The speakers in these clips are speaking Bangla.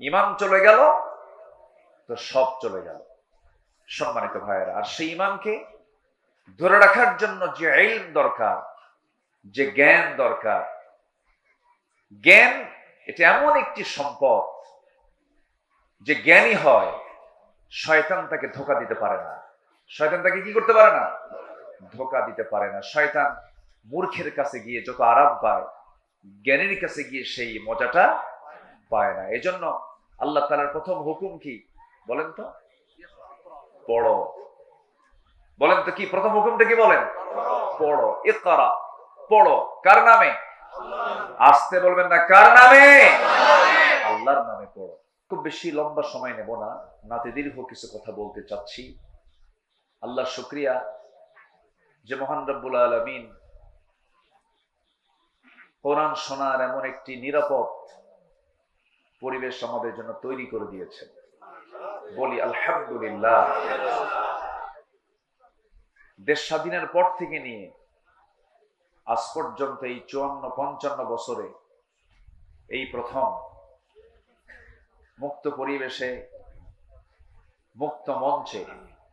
ইমান চলে গেল, তো সব চলে গেল। সম্মানিত ভাইয়েরা, আর সেই ইমানকে ধরে রাখার জন্য যে ইলম দরকার, যে জ্ঞান দরকার, জ্ঞান এটা এমন একটি সম্পদ যে জ্ঞানী হয়, শয়তান তাকে ধোকা দিতে পারে না। শয়তান তাকে কি করতে পারে না? ধোকা দিতে পারে না। শয়তান মূর্খের কাছে গিয়ে যত আরাম পায়, জ্ঞানীর কাছে গিয়ে সেই মজাটা পায় না। এজন্য আল্লাহ তালার প্রথম হুকুম কি? বলেন তো। পড়ো। বলেন তো কি? প্রথম হুকুমটা কি বলেন? পড়ো। এ করা পড়ো। কার নামে? আসতে বলবেন না, কার নামে? আল্লাহর নামে পড়ো। খুব বেশি লম্বা সময় নেব না। নাতে দীর্ঘ কিছু কথা বলতে চাচ্ছি। আল্লাহ শুক্রিয়া যে মহান রব্বুল আলমিন কোরআন শোনার এমন একটি নিরাপদ পরিবেশ আমাদের জন্য তৈরি করে দিয়েছেন। বলি, আলহামদুলিল্লাহ। দেশ স্বাধীনের পর থেকে নিয়ে আজ পর্যন্ত এই চুয়ান্ন, পঞ্চান্ন বছরে এই প্রথম মুক্ত পরিবেশে, মুক্ত মঞ্চে,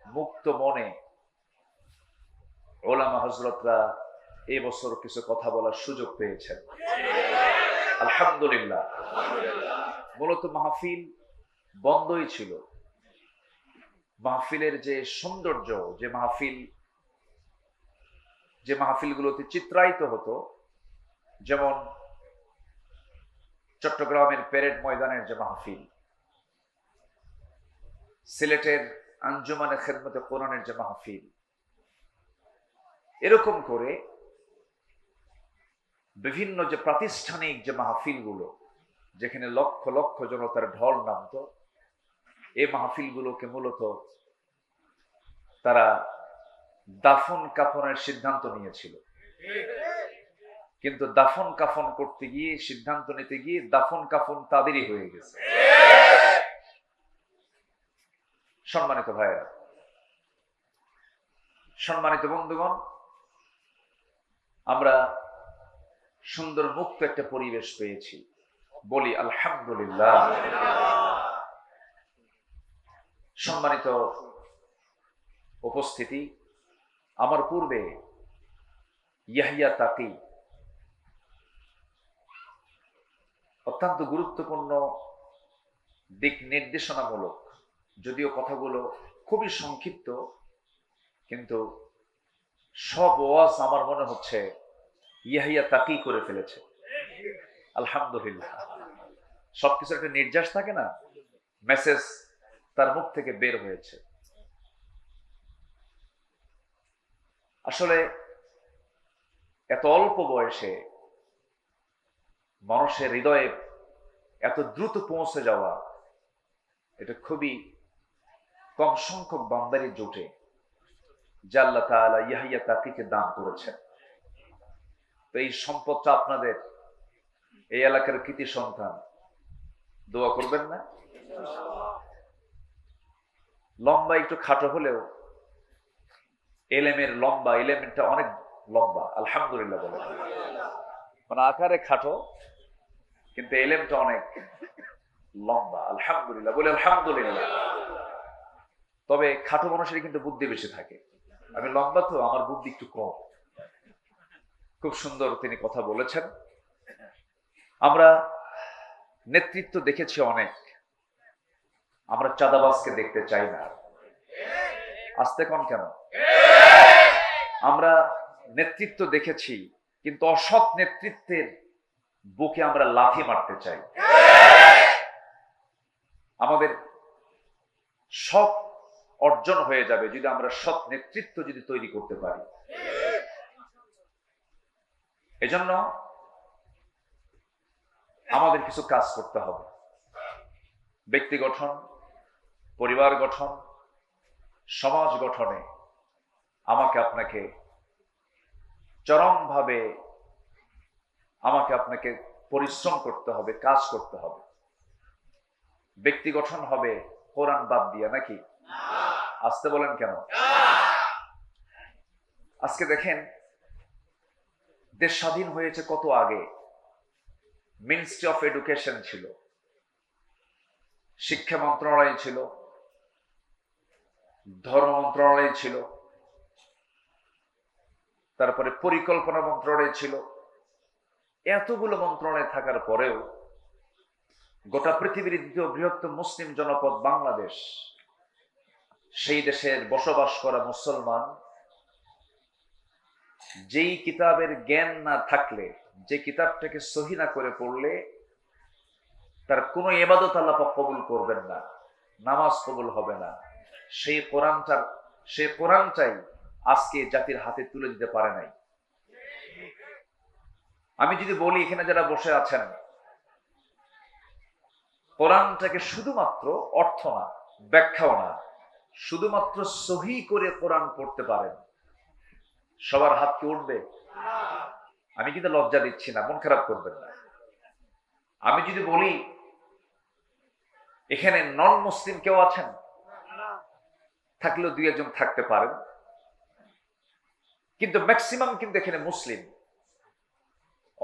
মুক্ত মনে ওলামা হজরতরা এ বছর কিছু কথা বলার সুযোগ পেয়েছেন। আলহামদুলিল্লাহ। মূলত মাহফিল বন্ধই ছিল। মাহফিলের যে সৌন্দর্য, যে মাহফিল, যে মাহফিলগুলোতে চিত্রায়িত হতো, যেমন চট্টগ্রামের প্যারেড ময়দানের যে মাহফিল, সিলেটের আঞ্জুমানে খেদমতে কোরআনের যে মাহফিল, এরকম করে বিভিন্ন যে প্রাতিষ্ঠানিক যে মাহফিলগুলো, যেখানে লক্ষ লক্ষ জনতার ঢল নামতো এই মাহফিলগুলোকে মূলত তারা দাফন কাফনের সিদ্ধান্ত নিয়েছিল। কিন্তু দাফন কাফন করতে গিয়ে, সিদ্ধান্ত নিতে গিয়ে দাফন কাফন তাদেরই হয়ে গেছে। সম্মানিত ভাইয়েরা, সম্মানিত বন্ধুগণ, আমরা সুন্দর মুক্ত একটা পরিবেশ পেয়েছি। বলি, আলহামদুলিল্লাহ। সম্মানিত উপস্থিতি, আমার পূর্বে ইয়াহিয়া তাকি অত্যন্ত গুরুত্বপূর্ণ দিক নির্দেশনামূলক, যদিও কথাগুলো খুবই সংক্ষিপ্ত, কিন্তু সব ওয়াজ আমার মনে হচ্ছে ইয়াহিয়া তাকি করে ফেলেছে। আলহামদুলিল্লাহ। সবকিছু একটা নির্যাস থাকে না? মেসেজ তার মুখ থেকে বের হয়েছে। আসলে এত অল্প বয়সে মানুষের হৃদয়ে এত দ্রুত পৌঁছে যাওয়া, এটা খুবই কম সংখ্যক বান্দারি জোটে, যা আল্লাহ তাআলা ইয়াহিয়া তাকিকে দান করেছেন। তো এই সম্পদটা আপনাদের, এই এলাকার কৃতি সন্তান। দোয়া করবেন না? লম্বা একটু খাটো হলেও এলেমের লম্বা এলেমেন্টটা অনেক লম্বা, আলহামদুলিল্লাহ বলে। মানে আকারে খাটো, কিন্তু এলেমটা অনেক লম্বা, আলহামদুলিল্লাহ বলে আলহামদুলিল্লাহ। তবে খাটো মানুষের কিন্তু বুদ্ধি বেশি থাকে। আমি লম্বা তো, আমার বুদ্ধি একটু কম। খুব সুন্দর তিনি কথা বলেছেন। আমরা নেতৃত্ব দেখেছি অনেক। আমরা চাঁদাবাজকে দেখতে চাই না। আসতে কন কেন? আমরা নেতৃত্ব দেখেছি, কিন্তু অসৎ নেতৃত্বের বুকে আমরা লাথি মারতে চাই। আমাদের সৎ অর্জন হয়ে যাবে যদি আমরা সৎ নেতৃত্ব যদি তৈরি করতে পারি। এজন্য আমাদের কিছু কাজ করতে হবে। ব্যক্তি গঠন পরিবার গঠন সমাজ গঠনে আমাকে আপনাকে চরমভাবে আমাকে আপনাকে পরিশ্রম করতে হবে কাজ করতে হবে। ব্যক্তি গঠন হবে কোরআন বাদ দিয়া নাকি? আসতে বলেন কেন? আজকে দেখেন দেশ স্বাধীন হয়েছে কত আগে? মিনিস্ট্রি অফ এডুকেশন ছিল। শিক্ষা মন্ত্রণালয় ছিল। ধর্ম মন্ত্রণালয় ছিল। তারপরে পরিকল্পনা মন্ত্রণালয় ছিল। এতগুলো মন্ত্রণালয় থাকার পরেও গোটা পৃথিবীর দ্বিতীয় বৃহত্তম মুসলিম জনপদ বাংলাদেশ, সেই দেশের বসবাস করা মুসলমান যেই কিতাবের জ্ঞান না থাকলে, যে কিতাবটাকে সহি না করে পড়লে, তার কোনো এবাদত আল্লাহ কবুল করবেন না, নামাজ কবুল হবে না। সেই কোরআনটার, সেই কোরআনটাই আজকে জাতির হাতে তুলে দিতে পারে নাই। আমি যদি বলি, এখানে যারা বসে আছেন, কোরআনটাকে শুধুমাত্র অর্থ না, ব্যাখ্যাও না, শুধুমাত্র সহি করে কোরআন পড়তে পারেন। সবার হাত কি উঠবে? আমি কিন্তু লজ্জা দিচ্ছি না, মন খারাপ করবেন না। আমি যদি বলি, এখানে নন মুসলিম কেউ আছেন? থাকলেও দুই একজন থাকতে পারেন। কিন্তু ম্যাক্সিমাম কিন্তু এখানে মুসলিম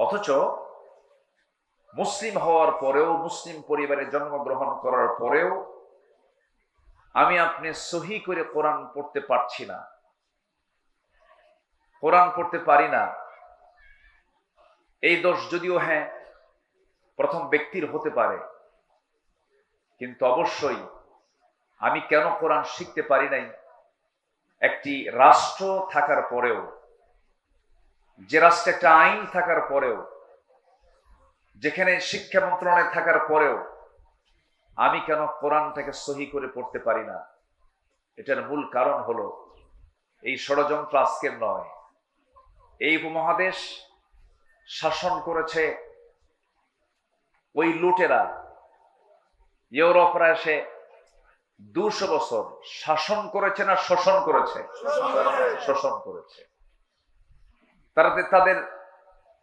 অথচ মুসলিম হওয়ার পরেও মুসলিম পরিবারে জন্মগ্রহণ করার পরেও, আমি আপনি সহি করে কোরআন পড়তে পারছি না। কোরআন পড়তে পারি না। এই দোষ যদিও হ্যাঁ প্রথম ব্যক্তির হতে পারে। কিন্তু অবশ্যই আমি কেন কোরআন শিখতে পারি নাই? একটি রাষ্ট্র থাকার পরেও, যে রাষ্ট্রে একটা আইন থাকার পরেও, যেখানে শিক্ষা মন্ত্রণালয় থাকার পরেও, আমি কেন কোরআনটাকে সহি করে পড়তে পারি না? এটার মূল কারণ হলো, এই ষড়যন্ত্র আজকের নয়। এই উপমহাদেশ শাসন করেছে ওই লুটেরা। ইউরোপরা এসে দুশো বছর শাসন করেছে না শোষণ করেছে? শোষণ করেছে। তারা তাদের,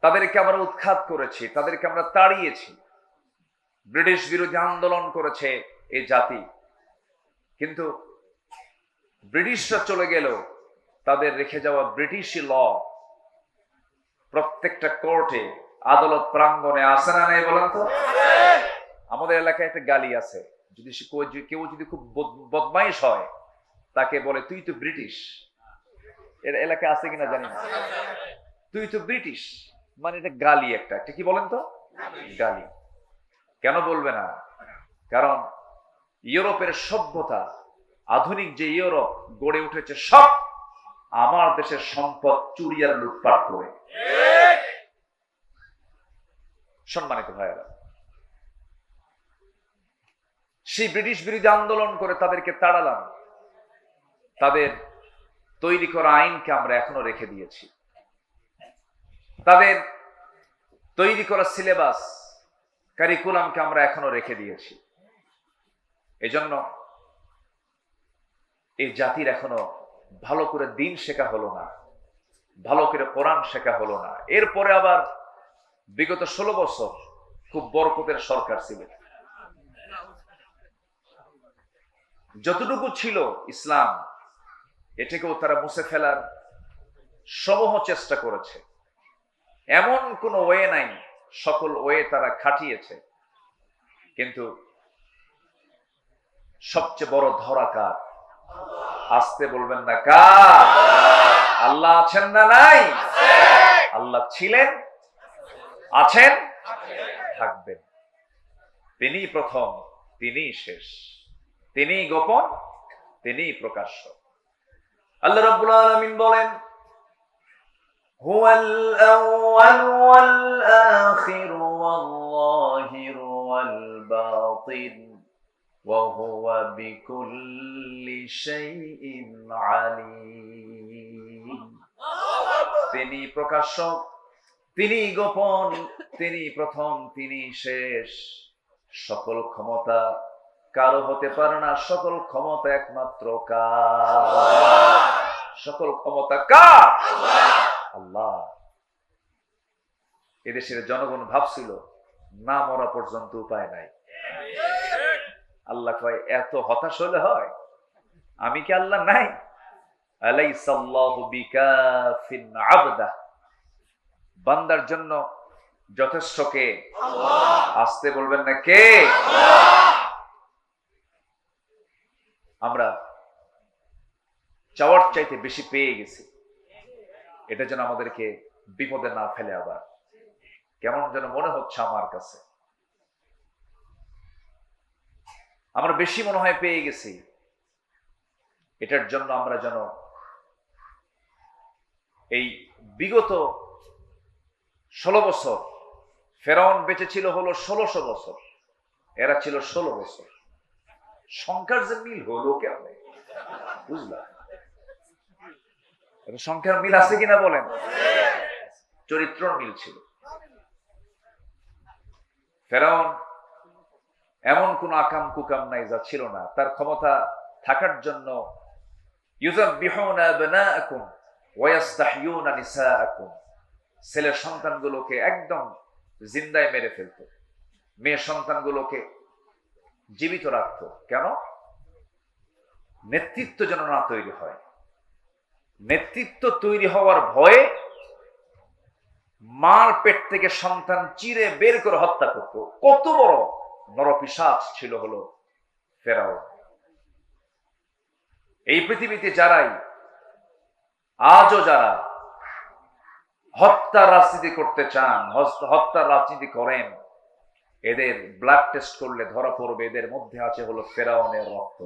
তাদেরকে আমরা উৎখাত করেছি, তাদেরকে আমরা তাড়িয়েছি। ব্রিটিশ বিরোধী আন্দোলন করেছে এই জাতি। কিন্তু ব্রিটিশরা চলে গেল তাদের রেখে যাওয়া ব্রিটিশ ল প্রত্যেকটা কোর্টে আদালত প্রাঙ্গণে আসে না নেই বলেন তো? আমাদের এলাকায় একটা গালি আছে। যদি কেউ- যদি খুব বদ- বদমাইশ হয়, তাকে বলে, তুই তো ব্রিটিশ। এর এলাকায় আছে কিনা জানি না। তুই তো ব্রিটিশ। মানে এটা গালি একটা। ঠিকই বলেন তো? গালি। কেন বলবে না? কারণ ইউরোপের সভ্যতা, আধুনিক যে ইউরোপ গড়ে উঠেছে সব আমার দেশের সম্পদ চুরি আর লুটপাট করে। সম্মানিত ভাইয়েরা সেই ব্রিটিশ বিরোধী আন্দোলন করে তাদেরকে তাড়ালাম। তাদের তৈরি করা আইনকে আমরা এখনও রেখে দিয়েছি। তাদের তৈরি করা সিলেবাস কারিকুলামকে আমরা এখনও রেখে দিয়েছি। এজন্য এই জাতির এখনও ভালো করে দিন শেখা হলো না, ভালো করে কোরআন শেখা হলো না। এরপরে আবার বিগত ষোলো বছর খুব বরকতের সরকার ছিল। যতটুকু ছিল ইসলাম, এটাকেও তারা মুছে ফেলার সমূহ চেষ্টা করেছে। এমন কোনো ওয়ে নাই, সকল ওয়ে তারা খাটিয়েছে। কিন্তু সবচেয়ে বড় ধরা কার আসতে বলবেন না কার আল্লাহ আছেন না নাই আল্লাহ ছিলেন আছেন থাকবেন তিনি প্রথম তিনি শেষ তিনি গোপন তিনি প্রকাশ্য আল্লাহ রাব্বুল আলামিন বলেন هو الأول والآخر والظاهر والباطن وهو بكل شيء عليم তিনি প্রকাশ্য তিনি গোপন তিনি প্রথম তিনি শেষ সকল ক্ষমতা কারো হতে পারে না সকল ক্ষমতা একমাত্র কার সকল ক্ষমতা কার আল্লাহ এদেশের জনগণ ভাবছিল না মরা পর্যন্ত উপায় নাই আল্লাহ কয় এত হতাশ হলে হয়? আমি কি আল্লাহ নাই? আবদা। বান্দার জন্য যথেষ্ট কে? আসতে বলবেন না কে? আমরা চাওয়ার চাইতে বেশি পেয়ে গেছি। এটা যেন আমাদেরকে বিপদে না ফেলে আবার। কেমন যেন মনে হচ্ছে আমার কাছে। আমরা বেশি মনে হয় পেয়ে গেছি। এটার জন্য আমরা যেন এই বিগত ষোলো বছর, ফেরাউন বেঁচে ছিল হলো ষোলোশো বছর, এরা ছিল ষোলো বছর। সংখ্যার যে মিল হলো কেমন? বুঝলা? এটা সংখ্যার মিল আছে কিনা বলেন? চরিত্র মিল ছিল। ফেরাউন এমন কোন আকাম কুকাম নাই যা ছিল না। তার ক্ষমতা থাকার জন্য ছেলের সন্তানগুলোকে একদম জিন্দায় মেরে ফেলতো। মেয়ে সন্তানগুলোকে জীবিত রাখতো। কেন? নেতৃত্ব যেন না তৈরি হয়। নেতৃত্ব তৈরি হওয়ার ভয়ে মার পেট থেকে সন্তান চিরে বের করে হত্যা করত। কত বড় নরপিসাচ ছিল হলো ফেরাও এই পৃথিবীতে যারাই, আজও যারা হত্যা রাজনীতি করতে চান হত্যার রাজনীতি করেন, এদের ব্লাড টেস্ট করলে ধরা পড়বে, এদের মধ্যে আছে হলো ফেরাউনের রক্ত।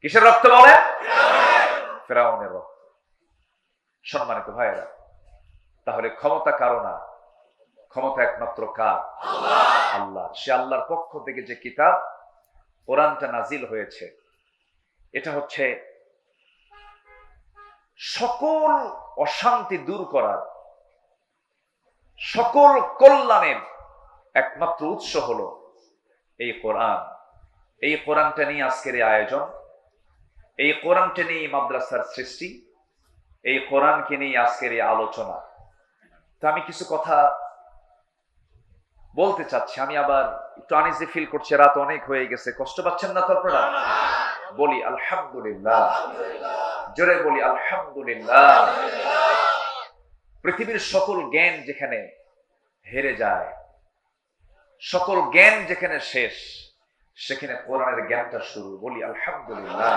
কিসের রক্ত বলে? ফেরাউনের রক্ত। সম্মানিত ভাইয়েরা, তাহলে ক্ষমতা কারও না? ক্ষমতা একমাত্র কার? আল্লাহ। সে আল্লাহর পক্ষ থেকে যে কিতাব কোরআনটা নাজিল হয়েছে, এটা হচ্ছে সকল অশান্তি দূর করার, সকল কল্যাণের একমাত্র উৎস হলো এই কোরআন। এই কোরআনটা নিয়ে আজকের এই আয়োজন, এই কোরআনটা নিয়ে মাদ্রাসার সৃষ্টি, এই কোরআনকে নিয়ে আজকের এই আলোচনা। তো আমি কিছু কথা বলতে চাচ্ছি, আমি আবার একটু আনিজি ফিল করছি, রাত অনেক হয়ে গেছে, কষ্ট পাচ্ছেন না তো আপনারা? বলি, আলহামদুলিল্লাহ। জোরে বলি, আলহামদুলিল্লাহ। পৃথিবীর সকল জ্ঞান যেখানে হেরে যায়, সকল জ্ঞান যেখানে শেষ, সেখানে কোরআনের জ্ঞানটা শুরু। বলি, আলহামদুলিল্লাহ।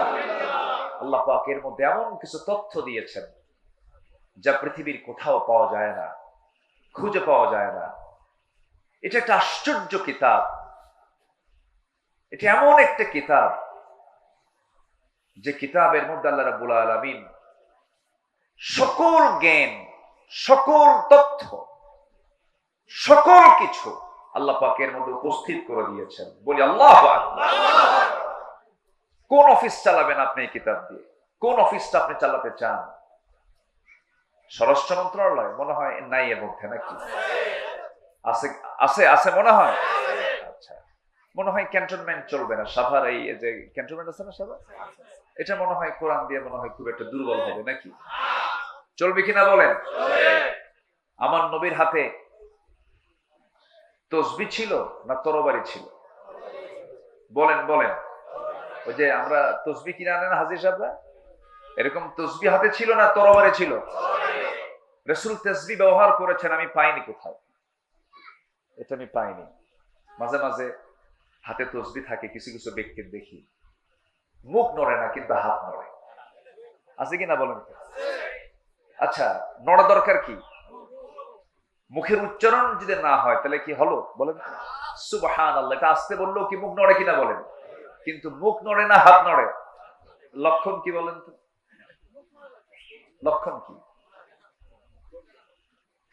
আল্লাহ পাক এর মধ্যে এমন কিছু তথ্য দিয়েছেন, যা পৃথিবীর কোথাও পাওয়া যায় না, খুঁজে পাওয়া যায় না। এটা একটা আশ্চর্য কিতাব। এটা এমন একটা কিতাব যে কিতাবের মধ্যে আল্লাহ রাব্বুল আলামিন সকল জ্ঞান, সকল তথ্য, সকল কিছু আল্লাহ পাকের মধ্যে উপস্থিত করে দিয়েছেন। বলি, আল্লাহ কোন অফিস চালাবেন আপনি এই কিতাব দিয়ে? কোন অফিসটা আপনি চালাতে চান? স্বরাষ্ট্র মন্ত্রণালয় মনে হয় নাই এর মধ্যে নাকি? আছে আছে আছে মনে হয়? আচ্ছা। মনে হয় ক্যান্টনমেন্ট চলবে না, সাভার এই যে ক্যান্টনমেন্ট আছে না সাভার? এটা মনে হয় কোরআন দিয়ে মনে হয় খুব একটা দুর্বল হবে নাকি? চলবে কিনা বলেন? আমার নবীর হাতে তসবি ছিল না তরবারি ছিল? বলেন বলেন। ওই যে আমরা তসবি কিনে আনেন হাজির সাহেবরা? এরকম তসবি হাতে ছিল না তরবারি ছিল? রসুল তসবি ব্যবহার করেছেন, আমি পাইনি কোথাও। এটা আমি পাইনি। মাঝে মাঝে হাতে তসবি থাকে, কিছু কিছু ব্যক্তির দেখি। মুখ নড়ে না, কিন্তু হাত নড়ে। আছে কিনা বলেন আচ্ছা নড়া দরকার কি? মুখের উচ্চারণ যদি না হয়, তাহলে কি হলো? বলেন সুবহান আল্লাহ এটা আসতে বলল কি মুখ নড়ে কিনা বলেন? কিন্তু মুখ নড়ে না, হাত নড়ে। লক্ষণ কি বলেন তো? লক্ষণ কি?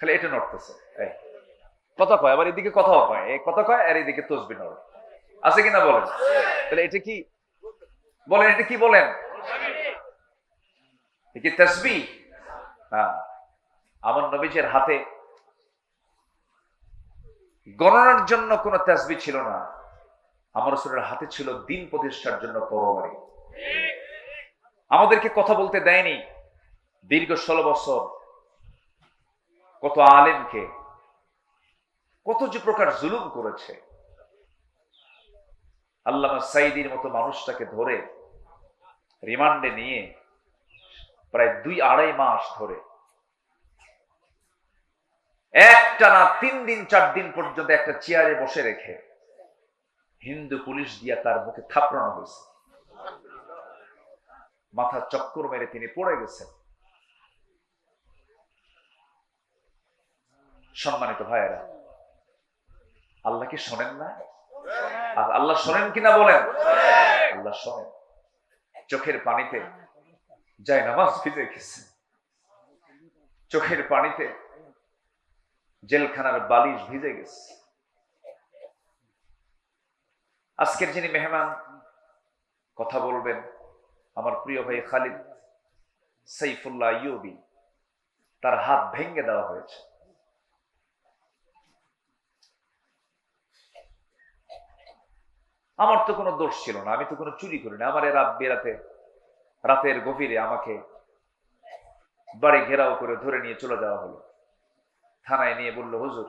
খালি এটা নড়তেছে। এই। কথা কয়, আবার এদিকে কথাও কয়। এই কথা কয়, আর এদিকে তসবি নড়ে আছে কিনা বলেন? তাহলে এটা কি? বলেন, এটা কি বলেন? কি তসবি হ্যাঁ আমার নবীজের হাতে গণনার জন্য কোন তাসবি ছিল না। আমার রসুলের হাতে ছিল দিন প্রতিষ্ঠার জন্য তরবারি। আমাদেরকে কথা বলতে দেয়নি। দীর্ঘ ষোলো বছর কত আলেমকে কত যে প্রকার জুলুম করেছে। আল্লামা সাইদির মতো মানুষটাকে ধরে রিমান্ডে নিয়ে প্রায় দুই আড়াই মাস ধরে একটা না তিন দিন, চার দিন পর্যন্ত একটা চেয়ারে বসে রেখে হিন্দু পুলিশ দিয়া তার মুখে থাপড়ানো হয়েছে। মাথা চক্কর মেরে তিনি পড়ে গেছেন। সম্মানিত ভাইয়েরা আল্লাহ কি শোনেন না? আর আল্লাহ শোনেন কিনা বলেন? আল্লাহ শোনেন। চোখের পানিতে যায় নামাজ ভিজে গেছে। চোখের পানিতে জেলখানার বালিশ ভিজে গেছে। আজকের যিনি মেহমান কথা বলবেন আমার প্রিয় ভাই খালিদ সাইফুল্লাহ ইউবি তার হাত ভেঙে দেওয়া হয়েছে। আমার তো কোনো দোষ ছিল না, আমি তো কোনো চুরি করি না আমার এ রাত বেরাতে, রাতের গভীরে আমাকে বাড়ি ঘেরাও করে ধরে নিয়ে চলে যাওয়া হলো। থানায় নিয়ে বলল, হুজুর,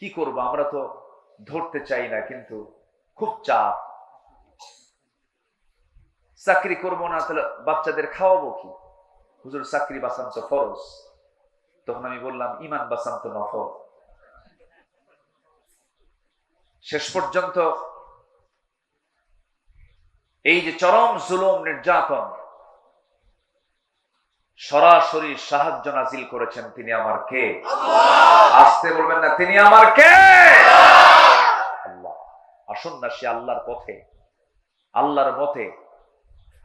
কি করব? আমরা তো ধরতে চাই না, কিন্তু খুব চাপ। চাকরি করব না, তাহলে বাচ্চাদের খাওয়াবো কি? হুজুর, চাকরি বাঁচান তো ফরজ। তখন আমি বললাম, ইমান বাঁচান তো শেষ পর্যন্ত এই যে চরম জুলুম নির্যাতন সরাসরি সাহায্য নাজিল করেছেন তিনি আমার কে? আসতে বলবেন না তিনি আমার কে? আল্লাহ। আসুন না সে আল্লাহর পথে আল্লাহর মতে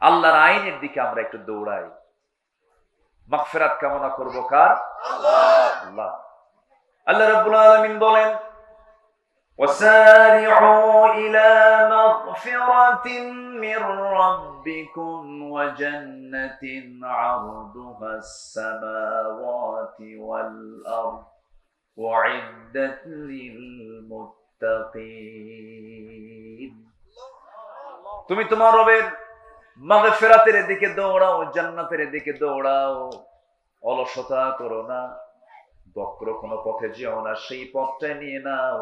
আল্লাহর আইনের দিকে আমরা একটু দৌড়াই। মাগফিরাত কামনা করব কার? আল্লাহ। আল্লাহ রাব্বুল আলামিন বলেন وسارعوا إلى مغفرة من ربكم وجنة عرضها السماوات والأرض وعدت للمتقين তুমি তোমার রবের মাগফিরাতের দিকে দৌড়াও জান্নাতের দিকে দৌড়াও অলসতা করো না বক্র কোনো পথে যেও না সেই পথটা নিয়ে নাও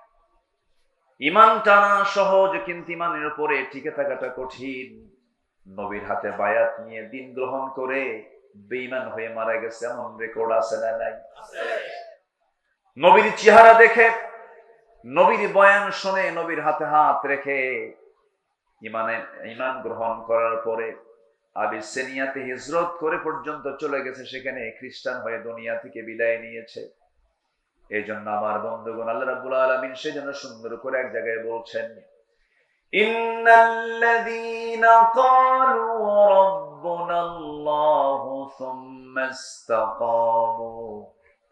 ইমান টানা সহজ, কিন্তু ইমানের উপরে টিকে থাকাটা কঠিন। নবীর হাতে বায়াত নিয়ে দিন গ্রহণ করে বেইমান হয়ে মারা গেছে, এমন রেকর্ড আছে না নাই? নবীর চেহারা দেখে, নবীর বয়ান শুনে নবীর হাতে হাত রেখে ইমানে, ইমান গ্রহণ করার পরে আবির সেনিয়াতে হিজরত করে পর্যন্ত চলে গেছে, সেখানে খ্রিস্টান হয়ে দুনিয়া থেকে বিদায় নিয়েছে। এই জন্য আমার বন্ধুগণ আল্লাহ রাব্বুল আলামিন সেজন্য সুন্দর করে এক জায়গায় বলছেন ইন্নাল্লাযীনা ক্বালু রাব্বুনাল্লাহু সুম্মা ইসতাকামু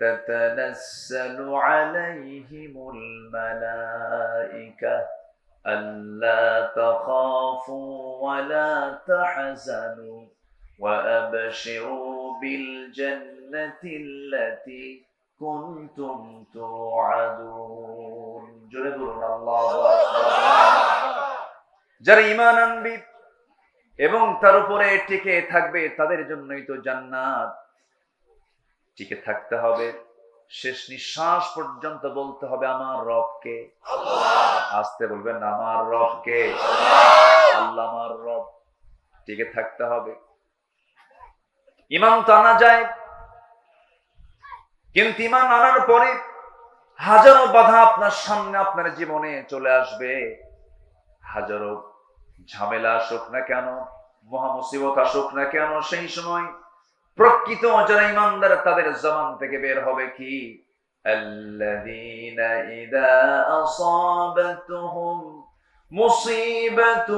تتنزل عليهم الملائكة ألا تخافوا ولا تحزنوا وأبشروا بالجنة التي কুনতুম তুআদুন জোরে বলুন, আল্লাহু যারা ঈমান আনবে এবং তার উপরে টিকে থাকবে, তাদের জন্যই তো জান্নাত। টিকে থাকতে হবে, শেষ নিঃশ্বাস পর্যন্ত বলতে হবে আমার রবকে। আসতে বলবেন, আমার রবকে। আল্লাহ আমার রব। টিকে থাকতে হবে। ইমান তো আনা যায় কিন্তু ইমান আনার পরে হাজারো বাধা আপনার সামনে আপনার জীবনে চলে আসবে হাজারো ঝামেলা আসুক না কেন মহামুসিবত আসুক না কেন সেই সময় প্রকৃত যারা ইমানদার তাদের জবান থেকে বের হবে কি الذين إذا أصابتهم مصيبة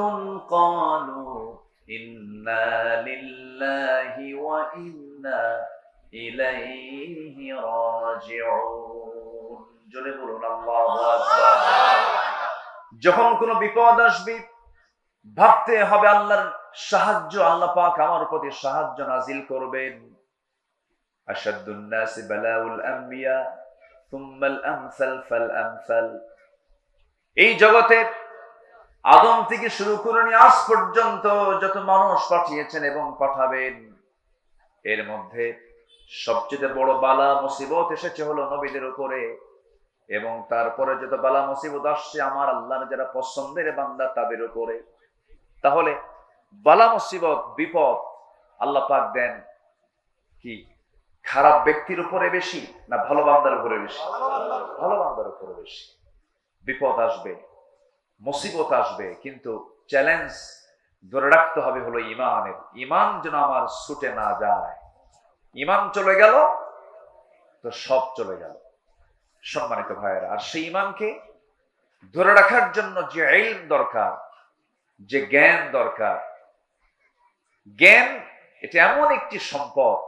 قالوا إنا لله وإنا যখন কোনো বিপদ আসবে, ভাবতে হবে আল্লাহর সাহায্য, আল্লাহ পাক আমার প্রতি সাহায্য নাজিল করবেন। আশাদুন বালাউল আমবিয়া, সুম্মাল আমসাল ফাল আমসাল। এই জগতে আদম থেকে শুরু করে নিয়ে আজ পর্যন্ত যত মানুষ পাঠিয়েছেন এবং পাঠাবেন, এর মধ্যে সবচেয়ে বড় বালা মুসিবত এসেছে হলো নবীদের উপরে। এবং তারপরে যত বালা মুসিবত আসছে, আমার আল্লাহর যারা পছন্দের বান্দা তাদের উপরে। তাহলে বালা মুসিবত, বিপদ আল্লাহ পাক দেন কি? খারাপ ব্যক্তির উপরে বেশি না ভালো বান্দার উপরে বেশি? ভালো বান্দার উপরে বেশি। বিপদ আসবে, মুসিবত আসবে, কিন্তু চ্যালেঞ্জ ধরে রাখতে হবে হলো ইমানের। ইমান যেন আমার ছুটে না যায়। ইমান চলে গেল, তো সব চলে গেল। সম্মানিত ভাইয়েরা, আর সেই ইমানকে ধরে রাখার জন্য যে এলম দরকার, যে জ্ঞান দরকার, জ্ঞান এটা এমন একটি সম্পদ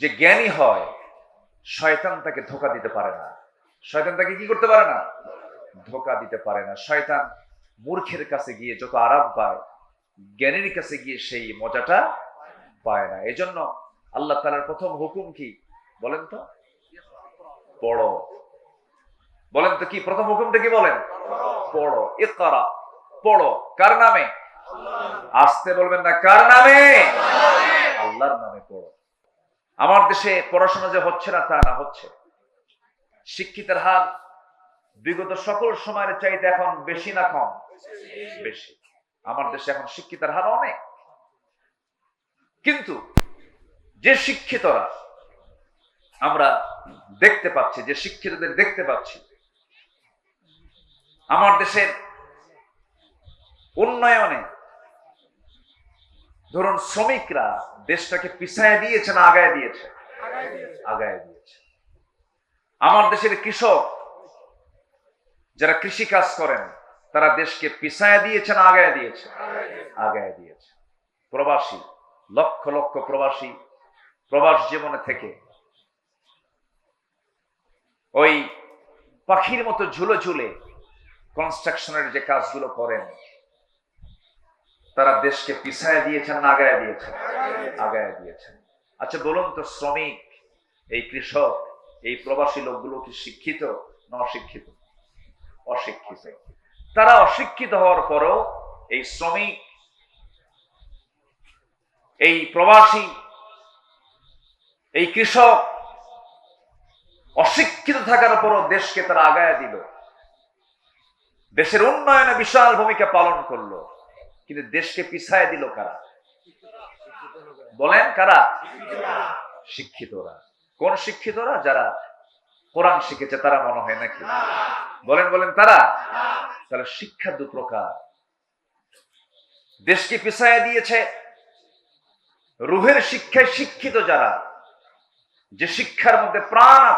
যে জ্ঞানী হয়, শয়তান তাকে ধোকা দিতে পারে না। শয়তান তাকে কি করতে পারে না? ধোকা দিতে পারে না। শয়তান মূর্খের কাছে গিয়ে যত আরাম পায়, জ্ঞানীর কাছে গিয়ে সেই মজাটা পায় না। এজন্য আল্লাহ তালার প্রথম হুকুম কি? বলেন তো। পড়ো। বলেন তো কি? প্রথম হুকুমটা কি বলেন? পড়ো। এ পড়ো। কার নামে? আসতে বলবেন না। কার নামে? আল্লাহর নামে পড়ো। আমার দেশে পড়াশোনা যে হচ্ছে না, তা না হচ্ছে। শিক্ষিতের হার বিগত সকল সময়ের চাইতে এখন বেশি না কম? বেশি। আমার দেশে এখন শিক্ষিতের হার অনেক। কিন্তু যে শিক্ষিতরা আমরা দেখতে পাচ্ছি, যে শিক্ষিতদের দেখতে পাচ্ছি, আমার দেশের উন্নয়নে ধরুন শ্রমিকরা দেশটাকে পিছায় দিয়েছে না আগায় দিয়েছে? আগায় দিয়েছে। আমার দেশের কৃষক যারা কৃষি কাজ করেন, তারা দেশকে পিছায় দিয়েছে না আগায় দিয়েছে? আগায় দিয়েছে। প্রবাসী লক্ষ লক্ষ প্রবাসী, প্রবাস জীবনে থেকে। ওই পাখির মতো ঝুলে ঝুলে কনস্ট্রাকশনের যে কাজগুলো করেন, তারা দেশকে পিছায় দিয়েছেন না আগায় দিয়েছেন? আগায় দিয়েছেন। আচ্ছা বলুন তো, শ্রমিক, এই কৃষক, এই প্রবাসী লোকগুলো কি শিক্ষিত না অশিক্ষিত? অশিক্ষিত। তারা অশিক্ষিত হওয়ার পরেও এই শ্রমিক এই প্রবাসী, এই কৃষক অশিক্ষিত থাকার পরও দেশকে তারা আগায় দিল। দেশের উন্নয়নে বিশাল ভূমিকা পালন করল। কিন্তু দেশকে পিছায় দিল কারা? বলেন কারা? শিক্ষিতরা। কোন শিক্ষিতরা? যারা কোরআন শিখেছে, তারা মনে হয় নাকি? বলেন বলেন তারা? তাহলে শিক্ষা দু প্রকার। দেশকে পিছায় দিয়েছে রুহের শিক্ষায় শিক্ষিত যারা যে শিক্ষার মধ্যে প্রাণ